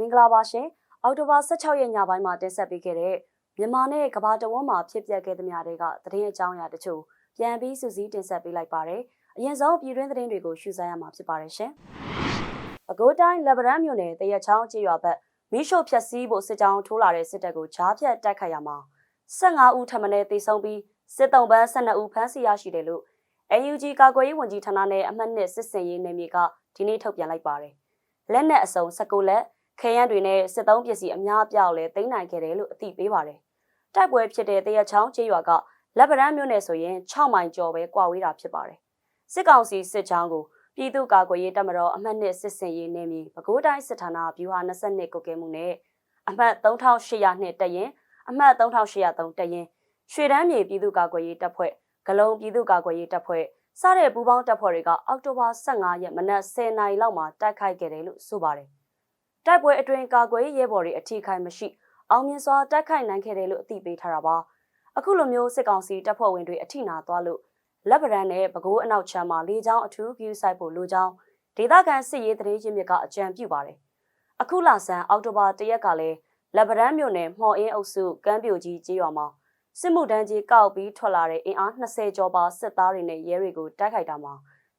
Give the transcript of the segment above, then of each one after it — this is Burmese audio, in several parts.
မင်္ဂလာပါရှင်အောက်တိုဘာ16ရက်ညပိုင်းမှာတင်ဆက်ပေးခဲ့တဲ့မြန်မာနဲ့ကမ္ဘာတဝန်းမှာဖြစ်ပျက်ခဲ့သမျှတွေကသတင်းအကြောင်းအရာတချို့ပြန်ပြီးစူးစီးတင်ဆက်ပေးလိုက်ပါတယ်အရင်ဆုံးပြည်တွင်းသတင်းတွေကိုရှုစားရမှာဖြစ်ပါတယ်ရှင်အကိုတိုင်းလက်ဗရန်မြို့နယ်တရက်ချောင်းကြေးရွာဘက်မီးရှို့ဖျက်ဆီးဖို့စစ်ကြောင်းထိုးလာတဲ့စစ်တပ်ကိုဂျားဖြတ်တိုက်ခိုက်ရမှာ15ဦးထပ်မံတေဆုံးပြီးစစ်တုံးပန်း12ဦးဖမ်းဆီးရရှိတယ်လို့ AUG ကာကွယ်ရေးဝန်ကြီးဌာနနဲ့အမှတ်နှစ်စစ်စင်ရေးနယ်မြေကဒီနေ့ထုတ်ပြန်လိုက်ပါတယ်လက်နက်အစုံ16လက် ခဲယမ်းတွေနဲ့စစ်သုံးပစ္စည်းအများအပြားကိုလည်းသိမ်းနိုင်ခဲ့တယ်လို့အသိပေးပါတယ်။တိုက်ပွဲဖြစ်တဲ့တရချောင်းကျေးရွာကလက်ဗရန်မြို့နယ်ဆိုရင်6မိုင်ကျော်ပဲကွာဝေးတာဖြစ်ပါတယ်။စစ်ကောင်စီစစ်ကြောင်းကိုပြည်သူ့ကာကွယ်ရေးတပ်မတော်အမှတ်နှစ်စစ်စင်ရေးနယ်မြေပဲခူးတိုင်းစစ်ဌာနဗျူဟာ22ကုတ်ကဲမှုနဲ့အမှတ်3800တက်ရင်အမှတ်3803တက်ရင်ရွှေတန်းမြေပြည်သူ့ကာကွယ်ရေးတပ်ဖွဲ့ဂလုံပြည်သူ့ကာကွယ်ရေးတပ်ဖွဲ့စတဲ့ပူးပေါင်းတပ်ဖွဲ့တွေကအောက်တိုဘာ15ရက်မနက်10:00နာရီလောက်မှာတိုက်ခိုက်ခဲ့တယ်လို့ဆိုပါတယ်။ တိုက်ပွဲအတွင်းကာကွယ်ရေးရဲဘော်တွေအထိခိုက်မရှိအောင်မြင်စွာတိုက်ခိုက်နိုင်ခဲ့တယ်လို့အသိပေးထားတာပါ။အခုလိုမျိုးစစ်ကောင်စီတပ်ဖွဲ့ဝင်တွေအထိနာသွားလို့လက်ဗရန်နဲ့ပဲခူးအနောက်ချမ်းမှာလေကြောင်းအထူးကြီးဆိုင်ဖို့လိုကြောင်းဒေသခံစစ်ရေးတရေချင်းမြစ်ကအကြံပြုပါတယ်။အခုလဆန်းအောက်တိုဘာ၁ရက်ကလည်းလက်ဗရန်မြို့နယ်မှော်အင်းအုပ်စုကမ်းပြိုကြီးကျေးရွာမှာစစ်မှုတန်းကြီးကောက်ပြီးထွက်လာတဲ့အင်အား20ကျော်ပါစစ်သားတွေနဲ့ရဲတွေကိုတိုက်ခိုက်တာမှာ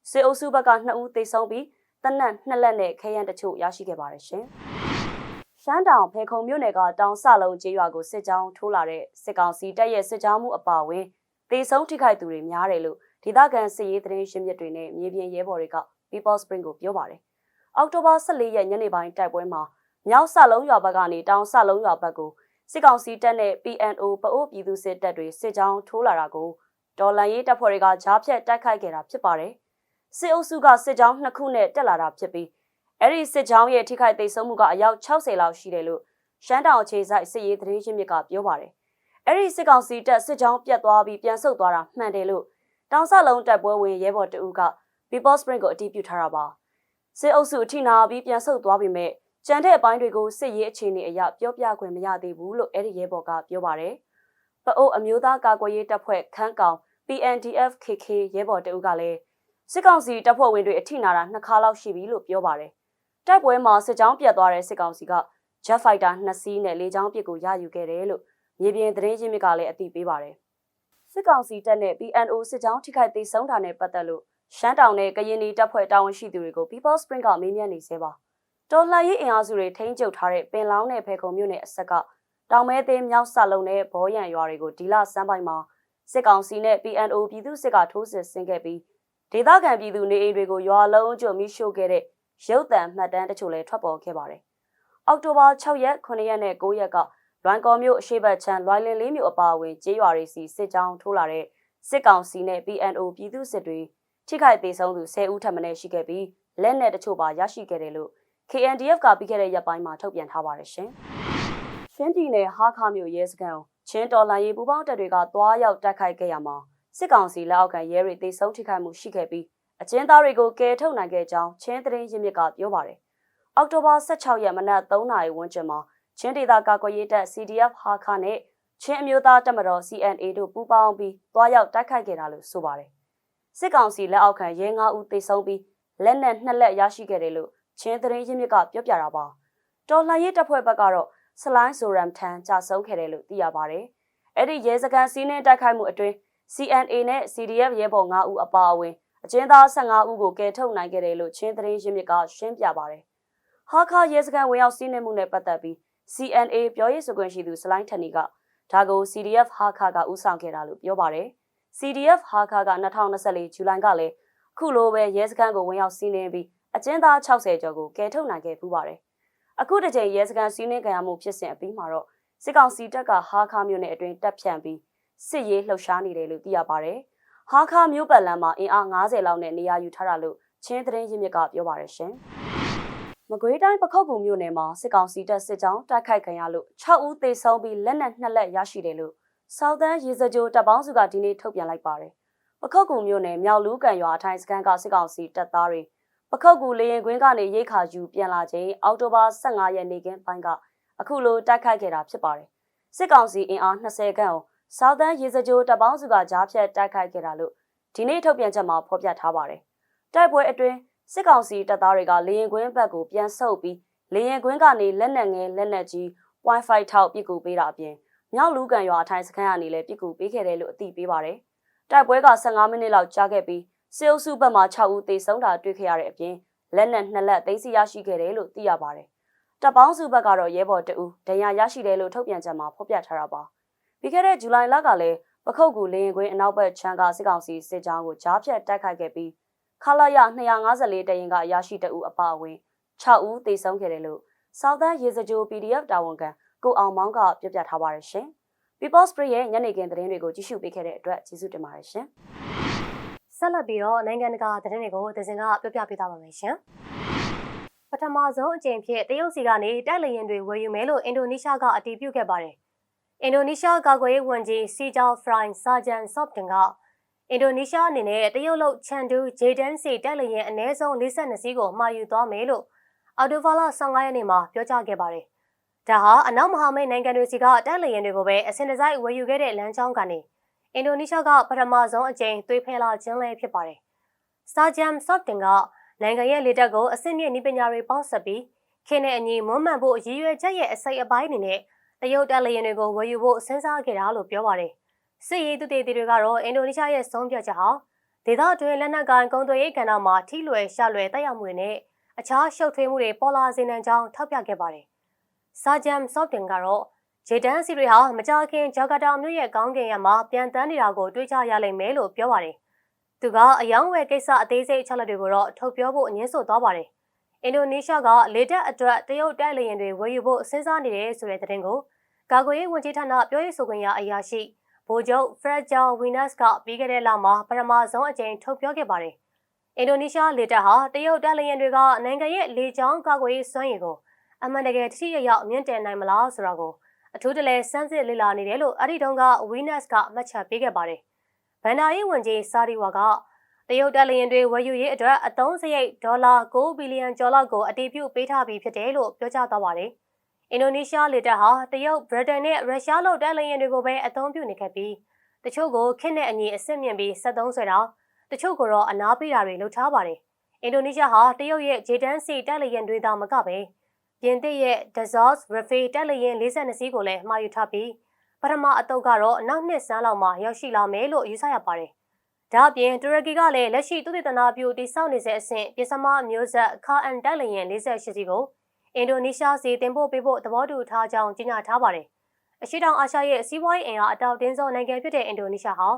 စစ်အုပ်စုဘက်က2ဦးသေဆုံးပြီး တနက်2လက်နဲ့ခဲယမ်းတချို့ရရှိခဲ့ပါတယ်ရှင်။ရှမ်းတောင်ဖေခုံမြို့နယ်ကတောင်ဆလုံးကျေးရွာကိုစစ်ကြောင်းထိုးလာတဲ့စစ်ကောင်စီတပ်ရဲ့စစ်ကြောင်းမှုအပါအဝင်သေဆုံးထိခိုက်သူတွေများတယ်လို့ဒေသခံစစ်ရေးသတင်းရှင်းပြတွေနဲ့မြေပြင်ရဲဘော်တွေက People Spring ကိုပြောပါတယ်။အောက်တိုဘာ14ရက်ညနေပိုင်းတိုက်ပွဲမှာမြောက်ဆလုံးရွာဘက်ကနေတောင်ဆလုံးရွာဘက်ကိုစစ်ကောင်စီတပ်နဲ့ PNO ပအိုးပြည်သူစစ်တပ်တွေစစ်ကြောင်းထိုးလာတာကိုဒေါ်လန်ရေးတပ်ဖွဲ့တွေကဂျားဖြတ်တိုက်ခိုက်ခဲ့တာဖြစ်ပါတယ်။ စစ်အုပ်စုကစစ်ကြောင်းနှစ်ခုနဲ့တက်လာတာဖြစ်ပြီးအဲ့ဒီစစ်ကြောင်းရဲ့ထိခိုက်သိမ်းဆုံးမှုကအယောက်60လောက်ရှိတယ်လို့ရှမ်းတောင်အခြေစိုက်စစ်ရေးသတင်းရင်းမြစ်ကပြောပါတယ်။အဲ့ဒီစစ်ကောင်စီတပ်စစ်ကြောင်းပြတ်သွားပြီးပြန်ဆုတ်သွားတာမှန်တယ်လို့တောင်ဆလုံးတပ်ပွဲဝင်ရဲဘော်တဦးက People Spring ကိုအတည်ပြုထားတာပါ။စစ်အုပ်စုအထိနာပြီးပြန်ဆုတ်သွားပြီးမဲ့ကြံတဲ့အပိုင်းတွေကိုစစ်ရေးအခြေအနေအရပြောပြခွင့်မရသေးဘူးလို့အဲ့ဒီရဲဘော်ကပြောပါတယ်။ပအိုးအမျိုးသားကာကွယ်ရေးတပ်ဖွဲ့ခန်းကောင် PNDF KK ရဲဘော်တအုပ်ကလည်း စစ်ကောင်စီတပ်ဖွဲ့ဝင်တွေအထိနာတာနှစ်ခါလောက်ရှိပြီလို့ပြောပါတယ်။တိုက်ပွဲမှာစစ်ကြောင်းပြတ်သွားတဲ့စစ်ကောင်စီက Jet Fighter 2စီးနဲ့လေကြောင်းပစ်ကိုရယူခဲ့တယ်လို့မြေပြင်သတင်းရင်းမြစ်ကလည်းအသိပေးပါတယ်။စစ်ကောင်စီတပ်နဲ့ PNO စစ်ကြောင်းထိခိုက်သိမ်းဆုံးတာနဲ့ပတ်သက်လို့ရှမ်းတောင်နဲ့ကရင်ပြည်တပ်ဖွဲ့တာဝန်ရှိသူတွေကို People Spring ကမေးမြန်းနေသေးပါ။တော်လှန်ရေးအင်အားစုတွေထိန်းချုပ်ထားတဲ့ပင်လောင်းနဲ့ဖေခုံမြို့နယ်အဆက်ကတောင်မဲသေးမြောက်ဆလုံးနဲ့ဘောရံရွာတွေကိုဒီလစမ်းပိုင်းမှာစစ်ကောင်စီနဲ့ PNO ပြည်သူစစ်ကထိုးစစ်ဆင်ခဲ့ပြီး ဒေသခံပြည်သူနေအိမ်တွေကိုရွာလုံးကျွမိရှို့ခဲ့တဲ့ရုပ်သံမှတ်တမ်းတချို့လည်းထွက်ပေါ်ခဲ့ပါတယ်။အောက်တိုဘာ6ရက်9ရက်နဲ့9ရက်ကလွိုင်ကော်မြို့အရှိတ်ချမ်းလွိုင်လင်လေးမြို့အပါအဝင်ကျေးရွာတွေစီစစ်ကြောင်းထိုးလာတဲ့စစ်ကောင်စီနဲ့ PNO ပြည်သူစစ်တွေထိခိုက်သေးဆုံးသူ10ဦးထပ်မံရှိခဲ့ပြီးလက်နက်တချို့ပါရရှိခဲ့တယ်လို့ KNDF ကပြီးခဲ့တဲ့ရက်ပိုင်းမှာထုတ်ပြန်ထားပါတယ်ရှင်။ရှမ်းပြည်နယ်ဟာခါမြို့ရဲစခန်းကိုချင်းတော်လိုင်းရေးပူပေါင်းတပ်တွေကတွားရောက်တိုက်ခိုက်ခဲ့ရမှာ စစ်ကောင်စီလက်အောက်ခံရဲတွေတိတ်ဆုံးထိခိုက်မှုရှိခဲ့ပြီးအကျဉ်းသားတွေကိုကယ်ထုတ်နိုင်ခဲ့ကြောင်းချင်းသတင်းရင်းမြစ်ကပြောပါတယ်။အောက်တိုဘာ16ရက်မနက်3နာရီဝန်းကျင်မှာချင်းဒေသကာကွယ်ရေးတပ် CDF ဟာခါနဲ့ချင်းအမျိုးသားတပ်မတော် CNA တို့ပူးပေါင်းပြီးတွားရောက်တိုက်ခိုက်ခဲ့တာလို့ဆိုပါတယ်။စစ်ကောင်စီလက်အောက်ခံရဲ9ဦးတိတ်ဆုံးပြီးလက်နက်2လက်ရရှိခဲ့တယ်လို့ချင်းသတင်းရင်းမြစ်ကပြောပြတာပါတော်လှန်ရေးတပ်ဖွဲ့ဘက်ကတော့ဆလိုင်းဆိုရမ်ထန်ကြာဆုံးခဲ့တယ်လို့သိရပါတယ်အဲ့ဒီရဲစခန်းစီးနှင်းတိုက်ခိုက်မှုအတွင်း CNA နဲ့ CDF ရဲဘော်9ဦးအပါအဝင်အကျဉ်းသား15ဦးကိုကယ်ထုတ်နိုင်ခဲ့တယ်လို့ချင်းသတင်းရင်းမြစ်ကရှင်းပြပါတယ်ဟာခါရဲစခန်းဝင်ရောက်စီးနှင်းမှုနဲ့ပတ်သက်ပြီး CNA ပြောရေးဆိုခွင့်ရှိသူဆလိုင်းထန်နီကဒါကို CDF ဟာခါကဥဆောင်ခဲ့တာလို့ပြောပါတယ် CDF ဟာခါက2024ဇူလိုင်ကလည်းခုလိုပဲရဲစခန်းကိုဝင်ရောက်စီးနှင်းပြီးအကျဉ်းသား60ကျော်ကိုကယ်ထုတ်နိုင်ခဲ့ပူးပါတယ်။အခုတစ်ချိန်ရဲစခန်းစီးနှင်းကြရမှုဖြစ်စဉ်အပြီးမှာတော့စစ်ကောင်စီတပ်ကဟာခါမြို့နယ်အတွင်းတပ်ဖြန့်ပြီး စစ်ရေးလှုပ်ရှားနေတယ်လို့သိရပါတယ်။ဟာခါမြို့ပတ်လမ်းမှာအင်အား90လောက်နဲ့နေရာယူထားတာလို့ချင်းသတင်းရင်းမြစ်ကပြောပါတယ်ရှင်။မကွေးတိုင်းပခုတ်ကူမြို့နယ်မှာစစ်ကောင်စီတပ်စစ်ကြောင်းတိုက်ခိုက်ခံရလို့6ဦးသေဆုံးပြီးလက်နက်2လက်ရရှိတယ်လို့စောက်တန်းရေစကြိုတပ်ပေါင်းစုကဒီနေ့ထုတ်ပြန်လိုက်ပါတယ်။ပခုတ်ကူမြို့နယ်မြောက်လူးကန်ရွာအထိုင်စခန်းကစစ်ကောင်စီတပ်သားတွေပခုတ်ကူလေရင်ကွင်းကနေရိတ်ခါယူပြန်လာချိန်အောက်တိုဘာ15ရက်နေ့ကပိုင်းကအခုလိုတိုက်ခိုက်ခဲ့တာဖြစ်ပါတယ်။စစ်ကောင်စီအင်အား20ခန့်ကို စောက်တန်းရေစကြိုတပ်ပေါင်းစုကကြားဖြတ်တိုက်ခိုက်ခဲ့တာလို့ဒီနေ့ထုတ်ပြန်ချက်မှာဖော်ပြထားပါတယ်။တိုက်ပွဲအတွင်းစစ်ကောင်စီတပ်သားတွေကလေရင်ကွင်းဘက်ကိုပြန်ဆုတ်ပြီးလေရင်ကွင်းကနေလက်နက်ငယ်လက်နက်ကြီး Wi-Fi ထောက်ပစ်ကူပေးတာအပြင်မြောက်လူကန်ရွာအထိုင်စခန်းကနေလည်းပစ်ကူပေးခဲ့တယ်လို့အသိပေးပါတယ်။တိုက်ပွဲက15မိနစ်လောက်ကြာခဲ့ပြီးစေအုပ်စုဘက်မှ6ဦးသေဆုံးတာတွေ့ခဲ့ရတဲ့အပြင်လက်နက်2လက်သိမ်းဆည်းရရှိခဲ့တယ်လို့သိရပါတယ်။တပ်ပေါင်းစုဘက်ကတော့ရဲဘော်တအူဒဏ်ရာရရှိတယ်လို့ထုတ်ပြန်ချက်မှာဖော်ပြထားတာပါ။ ပြီးခဲ့တဲ့ဇူလိုင်လကလည်းပခုတ်ကူလေရင်ကွင်းအနောက်ဘက်ချမ်းကစစ်ကောင်စီစစ်ကြောင်းကိုကြားဖြတ်တိုက်ခိုက်ခဲ့ပြီးခလာရ254တရင်ကရရှိတအူအပါအဝင်6ဦးသေဆုံးခဲ့တယ်လို့ Southern ရေစကြို PDF တာဝန်ခံကိုအောင်မောင်းကပြပြထားပါရရှင်။ People Spray ရဲ့ညနေခင်းသတင်းတွေကိုကြည့်ရှုပေးခဲ့တဲ့အတွက်ကျေးဇူးတင်ပါတယ်ရှင်။ဆက်လက်ပြီးတော့နိုင်ငံတကာသတင်းတွေကိုဒဇင်ကပြောပြပေးသွားပါမယ်ရှင်။ပထမဆုံးအကြိမ်ဖြစ်တရုတ်စီကနေတိုက်လေယာဉ်တွေဝယ်ယူမယ်လို့အင်ဒိုနီးရှားကအတည်ပြုခဲ့ပါတယ်။ အင်ဒိုနီးရှားကာကွယ်ရေးဝန်ကြီးစီဂျောက်ဖရိုင်ဆာဂျန်ဆော့ပ်တင်ကအင်ဒိုနီးရှားအနေနဲ့တရုတ်လုတ်ချန်ဒူဂျေဒန်စီတိုက်လေယာဉ်အနည်းဆုံး42စီးကိုမှာယူသွားမယ်လို့အော်တိုဗာလာ15ရက်နေ့မှာပြောကြားခဲ့ပါတယ်။ဒါဟာအနောက်မဟာမိတ်နိုင်ငံတွေစီကတိုက်လေယာဉ်တွေကိုပဲအစင်တစိုက်ဝယ်ယူခဲ့တဲ့လမ်းကြောင်းကနေအင်ဒိုနီးရှားကပထမဆုံးအကြိမ်သွေးဖဲလာခြင်းလည်းဖြစ်ပါတယ်။စာဂျမ်ဆော့တင်ကနိုင်ငံရဲ့လေတပ်ကိုအဆင့်မြင့်နည်းပညာတွေပေါင်းစပ်ပြီးခင်းတဲ့အညီမွမ်းမံဖို့ရည်ရွယ်ချက်ရဲ့အစိတ်အပိုင်းအနေနဲ့ တရုတ်တပ်လေယာဉ်တွေကိုဝယ်ယူဖို့စဉ်းစားခဲ့တာလို့ပြောပါတယ်။စစ်ရေးသူတေတီတွေကတော့အင်ဒိုနီးရှားရဲ့ဆုံးဖြတ်ချက်ဟာဒေသတွင်းလက်နက်ကိုင်ကုန်သွယ်ရေးကဏ္ဍမှာထိလွယ်ရှလွယ်တက်ရောက်မှုတွေနဲ့အခြားရှုပ်ထွေးမှုတွေပေါ်လာစေနိုင်ကြောင်းထောက်ပြခဲ့ပါတယ်။စာဂျမ်ဆော့တင်ကတော့ဂျေတန်စီတွေဟာမကြာခင်ဂျကာတာမြို့ရဲ့ကောင်းကင်ရမှာပြန်တန်းနေတာကိုတွေးကြရလိမ့်မယ်လို့ပြောပါတယ်။သူကအယောင်းဝယ်ကိစ္စအသေးစိတ်အချက်လက်တွေကိုတော့ထုတ်ပြောဖို့အငင်းဆိုသွားပါတယ်။ အင်ဒိုနီးရှားကလေတပ်အတွက်တရုတ်တိုက်လေယာဉ်တွေဝယ်ယူဖို့စဉ်းစားနေတယ်ဆိုတဲ့သတင်းကိုကာကွယ်ရေးဝန်ကြီးဌာနပြောရေးဆိုခွင့်ရအရာရှိဗိုလ်ချုပ်ဖရက်ဂျော်ဝီနတ်စ်ကပြီးခဲ့တဲ့လမှာပထမဆုံးအကြိမ်ထုတ်ပြောခဲ့ပါတယ်။အင်ဒိုနီးရှားလေတပ်ဟာတရုတ်တပ်လေယာဉ်တွေကနိုင်ငံရဲ့လေကြောင်းကာကွယ်ရေးစွမ်းရည်ကိုအမှန်တကယ်ထိရရောက်မြင့်တင်နိုင်မလားဆိုတာကိုအထူးတလဲစမ်းစစ်လေ့လာနေတယ်လို့အဲ့ဒီတုန်းက Winners ကမှတ်ချက်ပေးခဲ့ပါတယ်။ဗန်ဒါရေးဝန်ကြီးစာရီဝါက တရုတ်တပ်လျင်တွေဝယ်ယူရေးအတွက်အသုံးစရိတ်ဒေါ်လာ9ဘီလီယံကျော်လောက်ကိုအတည်ပြုပေးထားပြီးဖြစ်တယ်လို့ပြောကြားသွားပါတယ်။အင်ဒိုနီးရှားလေတပ်ဟာတရုတ်၊ဗြိတိန်နဲ့ရုရှားလို့တပ်လျင်တွေကိုပဲအသုံးပြုနေခဲ့ပြီးတချို့ကိုခင့်တဲ့အညီအဆင့်မြင့်ပြီး73ဆွဲတာတချို့ကိုတော့အနာပေးတာတွေလုပ်ထားပါတယ်။အင်ဒိုနီးရှားဟာတရုတ်ရဲ့ဂျေတန်စီတပ်လျင်တွေသာမကပဲပြင်သစ်ရဲ့ Dassault Rafale တက်လျင်42စီးကိုလည်းမှာယူထားပြီးပထမအတုပ်ကတော့နောက်နှစ်စမ်းလောက်မှရောက်ရှိလာမယ်လို့ယူဆရပါတယ်။ ဒါ့အပြင်တူရကီကလည်းလက်ရှိသူတေသနာပြုတိစောက်နေတဲ့အဆင့်ပြင်စမမျိုးဆက်ခါအန်တက်လျင်48စီးကိုအင်ဒိုနီးရှားစီတင်ပို့ပေးဖို့သဘောတူထားကြောင်းကြေညာထားပါတယ်။အရှိတောင်အာရှရဲ့စီးပွားရေးအင်အားအတောက်တင်းဆုံးနိုင်ငံဖြစ်တဲ့အင်ဒိုနီးရှားဟာ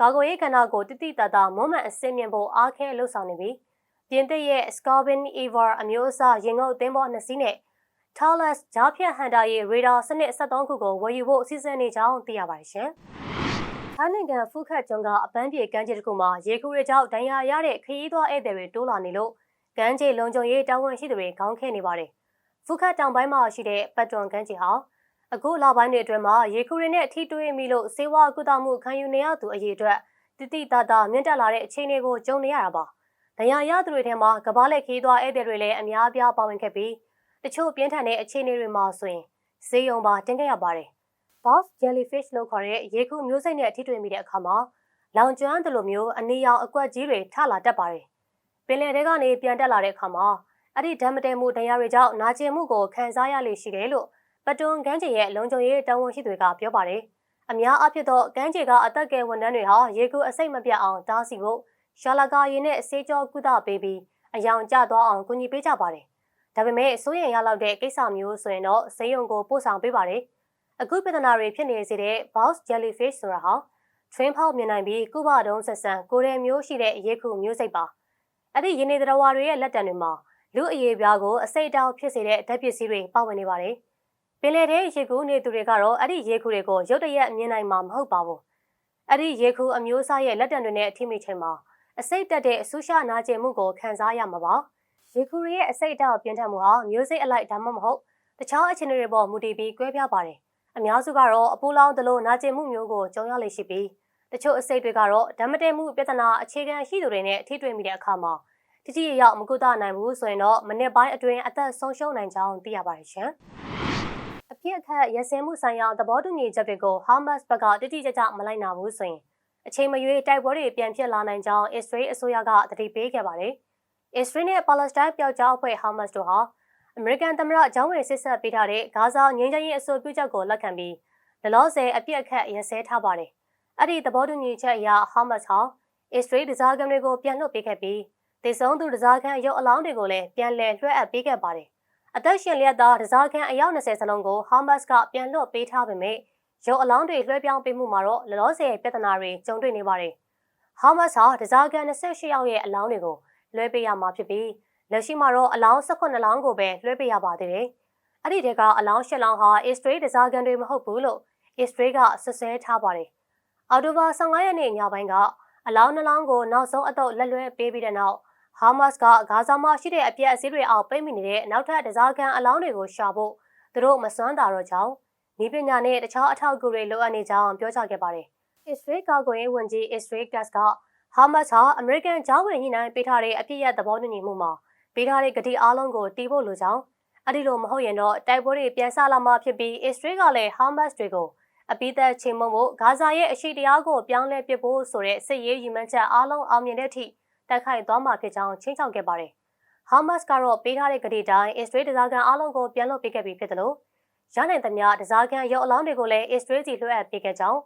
ကာကွယ်ရေးကဏ္ဍကိုတိတိတသားမွမ်းမံအစင်းမြင့်ဖို့အားခဲလှုပ်ဆောင်နေပြီးပြင်သစ်ရဲ့ Scorpion Ever အမျိုးအစားရင်ငုပ်သင်းဘောနှစ်စီးနဲ့ Thales ဂျားဖြတ်ဟန်တာရဲ့ရေဒါစနစ်73ခုကိုဝယ်ယူဖို့အစီအစဉ်နေကြောင်းသိရပါတယ်ရှင်။ ထိုင်းနိုင်ငံဖူးခတ်ကျွန်းကအပန်းပြေကမ်းခြေတစ်ခုမှာရေကူတွေကြောင့်ဒဏ်ရာရတဲ့ခရီးသွားဧည့်သည်တွေတိုးလာနေလို့ကမ်းခြေလုံခြုံရေးတာဝန်ရှိသူတွေခေါင်းခဲနေပါတယ်။ဖူးခတ်တောင်ပိုင်းမှာရှိတဲ့ပတ်တွန်ကမ်းခြေဟာအခုလပိုင်းတွေအတွင်းမှာရေကူတွေနဲ့ထိတွေ့မိလို့စေဝါကုသမှုခံယူနေရသူအရေးအတွက်တိတိတသားမြင့်တက်လာတဲ့အခြေအနေကိုကြုံနေရတာပါ။ဒဏ်ရာရသူတွေထဲမှာကဘာလက်ခီးသွားဧည့်သည်တွေလည်းအများအပြားပါဝင်ခဲ့ပြီးတချို့ပြင်းထန်တဲ့အခြေအနေတွေမှာဆိုရင်ဈေးရုံပါတင်ခဲ့ရပါတယ်။ Boss jellyfish လို့ခေါ်တဲ့ရေခုမျိုးစိတ်နဲ့ထိတွေ့မိတဲ့အခါမှာလောင်ကျွမ်းသလိုမျိုးအနီရောင်အကွက်ကြီးတွေထလာတတ်ပါတယ်။ပင်လယ်ထဲကနေပြန်တက်လာတဲ့အခါမှာအဲ့ဒီဓာတ်မတည့်မှုတရားတွေကြောင့်နာကျင်မှုကိုခံစားရလိမ့်ရှိတယ်လို့ပတွန်ကန်းချေရဲ့လုံခြုံရေးတာဝန်ရှိတွေကပြောပါတယ်။အများအဖြစ်တော့ကန်းချေကအသက်ကယ်ဝန်ထမ်းတွေဟာရေကူအစိတ်မပြတ်အောင်တားဆီဖို့ရှာလာကာရည်နဲ့ဆေးကြောကုသပေးပြီးအယောင်ကျသွားအောင်ကူညီပေးကြပါတယ်ဒါပေမဲ့စိုးရိမ်ရလောက်တဲ့ကိစ္စမျိုးဆိုရင်တော့ဈေးရုံကိုပို့ဆောင်ပေးပါတယ်။ အခုပြဿနာတွေဖြစ်နေစေတဲ့ Boss Jellyfish ဆိုတာဟာ train ဖောက်မြင်နိုင်ပြီးကုဘတုံးဆက်ဆန်ကိုရဲမျိုးရှိတဲ့ရေခုမျိုးစိတ်ပါ။အဲ့ဒီရင်းနေတော်ဝါတွေရဲ့လက်တံတွေမှာလူအရေးပြားကိုအစိတ်တောက်ဖြစ်စေတဲ့ဓာတ်ပစ္စည်းတွေပါဝင်နေပါတယ်။ပင်လယ်ထဲရေခုနေသူတွေကတော့အဲ့ဒီရေခုတွေကိုရုတ်တရက်မြင်နိုင်မှာမဟုတ်ပါဘူး။အဲ့ဒီရေခုအမျိုးအစားရဲ့လက်တံတွေနဲ့အထိမိချိန်မှာအစိတ်တက်တဲ့အဆူရှာနာကျင်မှုကိုခံစားရမှာပါ။ရေခူရီရဲ့အစိတ်အတောက်ပြင်းထန်မှုဟာမျိုးစိတ်အလိုက်ဒါမှမဟုတ်တခြားအခြေအနေတွေပေါ်မူတည်ပြီးကွဲပြားပါတယ်။ အများစုကတော့အပူလောင်သလိုနာကျင်မှုမျိုးကိုကြုံရလေရှိပြီးတချို့အစိတ်တွေကတော့ဓမ္မတဲမှုပြဿနာအခြေခံရှိသူတွေနဲ့ထိတွေ့မိတဲ့အခါမှာတတိယရောက်မကုသနိုင်ဘူးဆိုရင်တော့မနစ်ပိုင်းအတွင်းအသက်ဆုံးရှုံးနိုင်ကြောင်းသိရပါတယ်ရှင်။အပြစ်အခတ်ရစဲမှုဆိုင်ရာသဘောတူညီချက်တွေကို Hamas ဘက်ကတိတိကျကျမလိုက်နာဘူးဆိုရင်အချိန်မရွေးတိုက်ပွဲတွေပြန်ဖြစ်လာနိုင်ကြောင်း Israel အစိုးရကတတိပေးခဲ့ပါတယ်။အစ္စရေးနဲ့ပါလက်စတိုင်းပျောက်ကြားအဖွဲ့ဟာမတ်စ်တို့ဟာ အမေရိကန်သမ္မတဂျောင်းဝေဆစ်ဆက်ပေးထားတဲ့ဂါဇာငြိမ်းချမ်းရေးအဆိုပြုချက်ကိုလက်ခံပြီးလလောဆယ်အပြစ်အခတ်ရစဲထားပါတယ်။အဲ့ဒီသဘောတူညီချက်အရဟာမတ်စ်ဟာအစ္စရေးဒဇာကန်တွေကိုပြန်လွှတ်ပေးခဲ့ပြီးဒေဆုံးသူဒဇာကန်ရုပ်အလောင်းတွေကိုလည်းပြန်လည်လွှဲအပ်ပေးခဲ့ပါတယ်။အသက်ရှင်လျက်သားဒဇာကန်အယောက်20စလုံးကိုဟာမတ်စ်ကပြန်လွှတ်ပေးထားပေမဲ့ရုပ်အလောင်းတွေလွှဲပြောင်းပေးမှုမှာတော့လလောဆယ်ပြဿနာတွေကြုံတွေ့နေပါတယ်။ဟာမတ်စ်ဟာဒဇာကန်28ယောက်ရဲ့အလောင်းတွေကိုလွှဲပေးရမှာဖြစ်ပြီး လက်ရှိမှာတော့အလောင်း18လောင်းကိုပဲလွှဲပေးရပါသေးတယ်။အဲ့ဒီတဲကအလောင်း၈လောင်းဟာအစ္စရေးဒဇာကန်တွေမဟုတ်ဘူးလို့အစ္စရေးကဆွဆွဲထားပါတယ်။အော်တိုဘာ15ရက်နေ့ညပိုင်းကအလောင်းနှလောင်းကိုနောက်ဆုံးအတော့လက်လွဲပေးပြီးတဲ့နောက်ဟာမတ်စ်ကဂါဇာမှာရှိတဲ့အပြက်အစည်းတွေအောင်ပိတ်မိနေတဲ့နောက်ထပ်ဒဇာကန်အလောင်းတွေကိုရှာဖို့သူတို့မစွမ်းတာတော့ကြောင်းဤပညာနဲ့တခြားအထောက်အကူတွေလိုအပ်နေကြောင်းပြောကြားခဲ့ပါတယ်။အစ္စရေးကာကွယ်ရေးဝန်ကြီးအစ္စရေးကတ်ကဟာမတ်စ်ဟာအမေရိကန်ဂျောင်းဝင်ညှိနှိုင်းပေးထားတဲ့အပြစ်ရသဘောတူညီမှုမှာ ပေးထားတဲ့ဂတိအားလုံးကိုတီးဖို့လိုကြောင်းအဲ့ဒီလိုမဟုတ်ရင်တော့တိုက်ပွဲတွေပြန်ဆလာမှဖြစ်ပြီးအစ္စရေးကလည်းဟာမတ်စ်တွေကိုအပိသက်ချင်းမုံဖို့ဂါဇာရဲ့အရှိတရားကိုပြောင်းလဲပစ်ဖို့ဆိုတဲ့စစ်ရေးရည်မှန်းချက်အားလုံးအောင်မြင်တဲ့အထိတိုက်ခိုက်သွားမှာဖြစ်ကြောင်းချင်းချောက်ခဲ့ပါတယ်။ဟာမတ်စ်ကတော့ပေးထားတဲ့ဂတိတိုင်းအစ္စရေးဒဇာကန်အားလုံးကိုပြန်လွှတ်ပေးခဲ့ပြီးဖြစ်တယ်လို့ရနိုင်သမျှဒဇာကန်ရုပ်အလောင်းတွေကိုလည်းအစ္စရေးကြီးလွှဲအပ်ပေးခဲ့ကြောင်း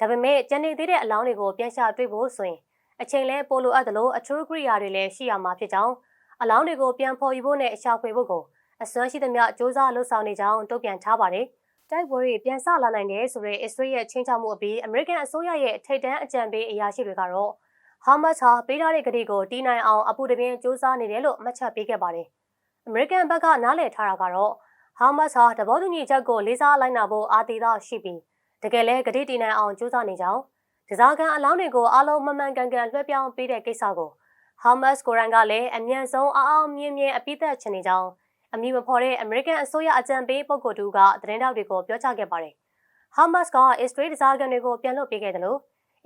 ဒါပေမဲ့ကျန်နေသေးတဲ့အလောင်းတွေကိုပြန်ရှာတွေ့ဖို့ဆိုရင်အချိန်လဲပိုလိုအပ်တယ်လို့အထူးကိရိယာတွေလည်းရှိရမှာဖြစ်ကြောင်း အလောင်းတွေကိုပြန်ဖော်ယူဖို့နဲ့အရှာဖွေဖို့ကိုအစွမ်းရှိသမျှစ조사လှုပ်ဆောင်နေကြောင်းတုံ့ပြန်ထားပါတယ်။တိုက်ပွဲတွေပြန်ဆလာနိုင်တယ်ဆိုတဲ့အစ္စရေးရဲ့ချင်းချောက်မှုအပြီးအမေရိကန်အစိုးရရဲ့ထိပ်တန်းအကြံပေးအရာရှိတွေကတော့ဟာမတ်စ်ဟာပေးထားတဲ့ကတိကိုတီးနိုင်အောင်အပူတပြင်းစ조사နေတယ်လို့မှတ်ချက်ပေးခဲ့ပါတယ်။အမေရိကန်ဘက်ကနားလည်ထားတာကတော့ဟာမတ်စ်ဟာသဘောတူညီချက်ကိုလေးစားလိုက်နာဖို့အာတီသာရှိပြီးတကယ်လဲကတိတီးနိုင်အောင်စ조사နေကြောင်းဒဇာကန်အလောင်းတွေကိုအလုံးမမှန်ကန်ကန်လွှဲပြောင်းပေးတဲ့ကိစ္စကို ဟာမတ်စ်ကိုရန်ကလည်းအမြန်ဆုံးအအောင်မြင်မြင်အပိသက်ချင်နေကြောင်းအမည်မဖော်တဲ့အမေရိကန်အစိုးရအကြံပေးပုဂ္ဂိုလ်တူကသတင်းတောက်တွေကိုပြောကြားခဲ့ပါတယ်။ဟာမတ်စ်ကအစ္စရေးဒဇာကန်တွေကိုပြန်လွှတ်ပေးခဲ့တယ်လို့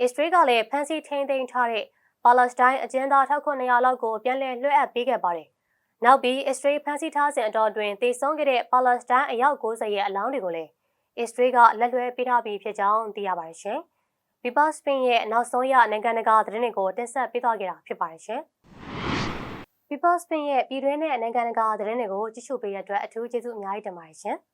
အစ္စရေးကလည်းဖမ်းဆီးထိန်းသိမ်းထားတဲ့ပါလက်စတိုင်းအကျဉ်းသား1900လောက်ကိုပြန်လည်လွှဲအပ်ပေးခဲ့ပါတယ်။နောက်ပြီးအစ္စရေးဖမ်းဆီးထားစဉ်အတော်တွင်တည်ဆုံးခဲ့တဲ့ပါလက်စတိုင်းအယောက်90ရဲ့အလောင်းတွေကိုလည်းအစ္စရေးကလက်လွှဲပေးထားပြီးဖြစ်ကြောင်းသိရပါတယ်ရှင်။ People Spin ရဲ့နောက်ဆုံးရနိုင်ငံတကာသတင်းတွေကိုတင်ဆက်ပေးသွားခဲ့တာဖြစ်ပါတယ်ရှင်။ People Spin ရဲ့ပြည်တွင်းနဲ့နိုင်ငံတကာသတင်းတွေကိုကြည့်ရှုပေးတဲ့အတွက်အထူးကျေးဇူးအများကြီးတင်ပါတယ်ရှင်။